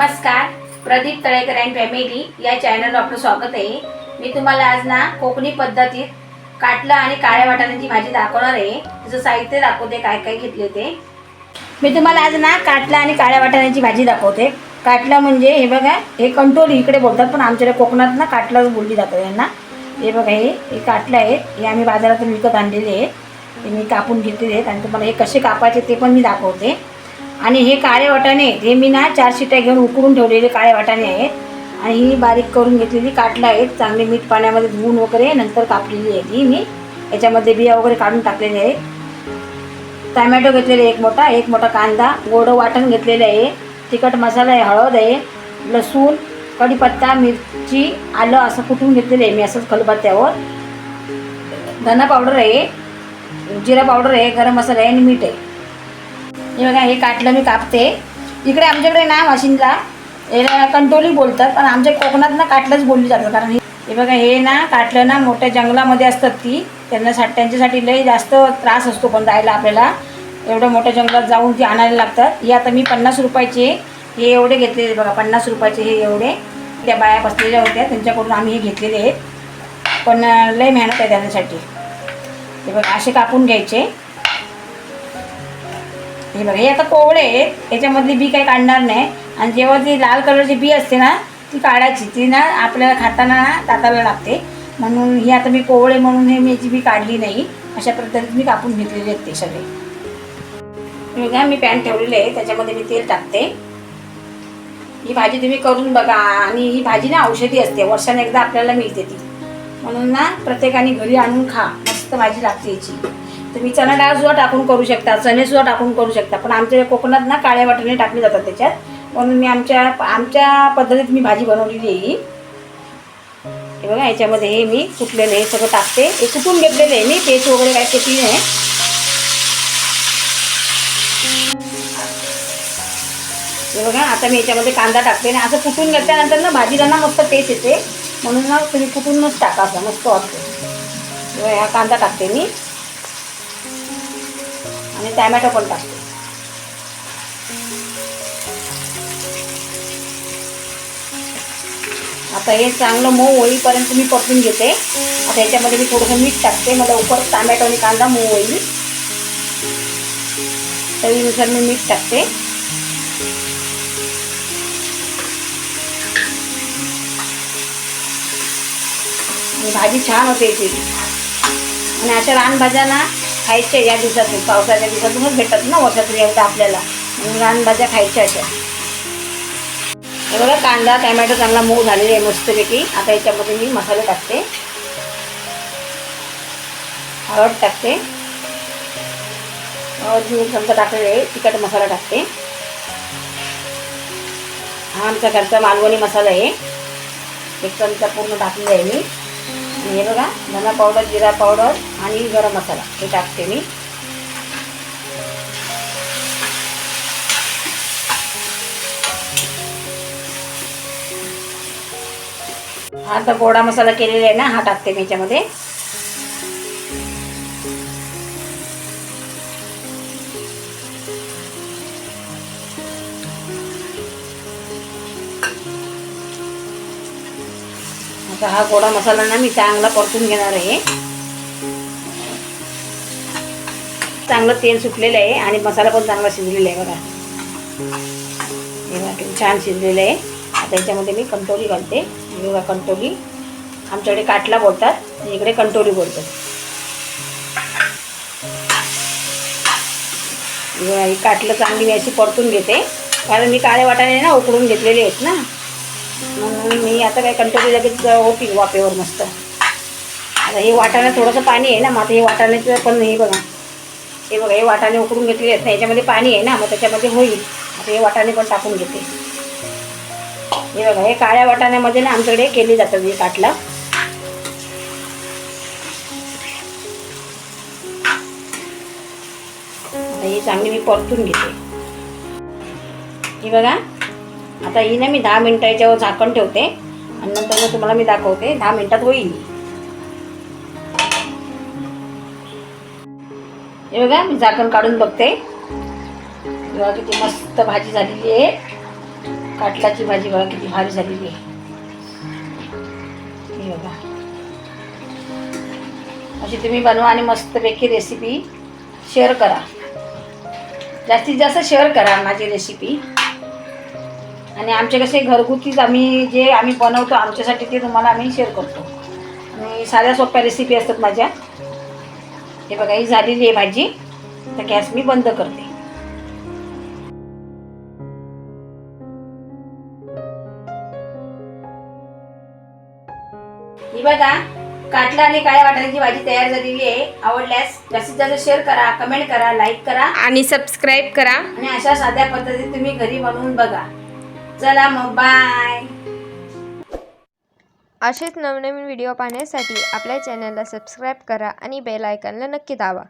नमस्कार. Pradeep Talekar and family या चॅनलवर आपलं स्वागत आहे. मी तुम्हाला आज ना कोकणी पद्धतीत काटलं आणि काळ्या वाटाण्याची भाजी दाखवणार आहे. त्याचं साहित्य दाखवते काय काय घेतले ते. मी तुम्हाला आज ना काटलं आणि काळ्या वाटाण्याची भाजी दाखवते. काटलं म्हणजे हे बघा हे कंटोली इकडे बोलतात पण आमच्याकडे कोकणात ना काटलंच बोलली जातं यांना. हे बघा हे हे काटलं आहेत हे आम्ही बाजारातून विकत आणलेले आहेत हे मी कापून घेतलेले आहेत आणि तुम्हाला हे कसे कापायचे ते पण मी दाखवते. आणि हे काळे वाटाणे आहेत हे मी ना चार शिट्या घेऊन उकडून ठेवलेले काळे वाटाणे आहेत. आणि ही बारीक करून घेतलेली काटलं आहेत चांगले मीठ पाण्यामध्ये धुवून वगैरे नंतर कापलेली आहे ही मी. याच्यामध्ये बिया वगैरे काढून टाकलेले आहेत. टमॅटो घेतलेले एक मोठा एक मोठा कांदा गोडं वाटण घेतलेलं आहे. तिखट मसाला आहे हळद आहे लसूण कढीपत्ता मिरची आलं असं कुटून घेतलेलं आहे मी असंच खलबत्त्यावर. धना पावडर आहे जिरा पावडर आहे गरम मसाला आहे आणि मीठ आहे. हे बघा हे काटलं मी कापते. इकडे आमच्याकडे ना वाशिंदला याला कंटोली बोलतात पण आमच्या कोकणात ना काटलंच बोलली जातं कारण हे बघा हे ना काटलं ना मोठ्या जंगलामध्ये असतात ती. त्यांना सा त्यांच्यासाठी लई जास्त त्रास असतो पण जायला आपल्याला. एवढ्या मोठ्या जंगलात जाऊन ती आणायला लागतात. हे आता मी पन्नास रुपयाचे हे एवढे घेतलेले बघा पन्नास रुपयाचे हे एवढे. त्या बाया बसलेल्या होत्या त्यांच्याकडून आम्ही हे घेतलेले आहेत. पण लई मेहनत आहे त्यांच्यासाठी. हे बघा असे कापून घ्यायचे. हे बघा हे आता कोवळे आहेत याच्यामधली बी काही काढणार नाही. आणि जेव्हा ती लाल कलरची बी असते ना ती काढायची. ती ना आपल्याला खाताना ना दाताला लागते. म्हणून ही आता मी कोवळे म्हणून हे मी याची बी काढली नाही. अशा पद्धतीत मी कापून घेतलेले आहेत ते सगळे. बघा मी पॅन ठेवलेले आहे. त्याच्यामध्ये मी तेल टाकते. ही भाजी तुम्ही करून बघा. आणि ही भाजी ना औषधी असते. वर्षाने एकदा आपल्याला मिळते ती. म्हणून ना प्रत्येकाने घरी आणून खा. मस्त भाजी लागते याची. तुम्ही चणा डाळ सुद्धा टाकून करू शकता चणे सुद्धा टाकून करू शकता. पण आमच्या कोकणात ना काळ्या वाटाणे टाकले जातात त्याच्यात. म्हणून मी आमच्या आमच्या पद्धतीत मी भाजी बनवलेली आहे ही. हे बघा याच्यामध्ये हे मी कुटलेलं हे सगळं टाकते. हे कुटून घेतलेलं आहे मी पेस्ट वगैरे काय केली नाही. हे बघा आता मी याच्यामध्ये कांदा टाकते आणि असं कुटून घेतल्यानंतर ना भाजीला ना मस्त टेस्ट येते. म्हणून ना तुम्ही कुटूनच टाका असं मस्त असतो हा कांदा टाकते मी. आणि टॅमॅटो पण टाकते. आता हे चांगलं मऊ होईपर्यंत मी परतून घेते. आता याच्यामध्ये मी थोडंसं मीठ टाकते. मला उपर टॅमॅटो आणि कांदा मऊ होईल. चवीनुसार मी मीठ टाकते. आणि भाजी छान होते याची. आणि अशा रानभाज्यांना खायच्या या दिवसातून पावसाच्या दिवसातूनच भेटतात ना वर्षातून एकदा आपल्याला. रानभाज्या खायच्या अशा. हे बघा कांदा टॅमॅटो चांगला मऊ झालेला आहे मस्तपैकी. आता याच्यामध्ये मी मसाले टाकते. हळद टाकते. हळद मी चमचा टाकलेले आहे तिखट मसाला टाकते. हा आमचा घरचा मालवणी मसाला आहे. एक चमचा पूर्ण टाकलेला आहे मी. हे बघा धना पावडर जिरा पावडर आणि गरम मसाला. हे टाकते मी. हा आता गोडा मसाला केलेला आहे ना हा टाकते मी याच्यामध्ये. आता हा गोडा मसाला ना मी चांगला परतून घेणार आहे. चांगलं तेल सुटलेलं आहे आणि मसाला पण चांगला शिजलेला आहे बघा. हे छान शिजलेलं आहे. आता याच्यामध्ये मी कंटोली घालते. बघा कंटोली आमच्याकडे काटला बोलतात आणि इकडे कंटोली बोलतात. ही काटलं चांगली मी अशी परतून घेते. कारण मी काळे वाटाणे ना उकडून घेतलेले आहेत ना. म्हणून मी आता काय कंटोली लगेच होती वाफेवर मस्त. आता हे वाटाणा थोडंसं पाणी आहे ना मग आता हे वाटाण्याचं पण हे बघा. हे बघा हे वाटाणे उकडून घेतलेले आहेत ना याच्यामध्ये पाणी आहे ना मग त्याच्यामध्ये होईल. आता हे वाटाणे पण टाकून घेते. हे बघा हे काळ्या वाटाण्यामध्ये ना आमच्याकडे केली जातात हे काटला. आता ही चांगली मी परतून घेते. ही बघा आता ही ना मी दहा मिनटं याच्यावर झाकण ठेवते. आणि नंतर मग तुम्हाला मी दाखवते दहा मिनटात होईल. हे बघा मी झाकण काढून बघते. बघा किती मस्त भाजी झालेली आहे. काटलाची भाजी बघा किती भारी झालेली आहे. ही बघा. अशी तुम्ही बनवा आणि मस्तपैकी रेसिपी शेअर करा. जास्तीत जास्त शेअर करा माझी रेसिपी आणि आमचे कसे घरगुतीच आम्ही जे आम्ही बनवतो आमच्यासाठी ते तुम्हाला आम्ही शेअर करतो. आणि साध्या सोप्या रेसिपी असतात माझ्या. हे बघा ही झालेली आहे भाजी. तर गॅस मी बंद करते. ही बघा काटला आणि काळ्या वाटाण्याची भाजी तयार झालेली आहे. आवडल्यास जास्तीत जास्त शेअर करा कमेंट करा लाईक करा. आणि सबस्क्राईब करा. आणि अशा साध्या पद्धतीने तुम्ही घरी बनवून बघा. चला मग बाय असेच नवनवीन व्हिडिओ पाहण्यासाठी आपल्या चॅनलला सबस्क्राईब करा आणि बेल आयकनला नक्की दावा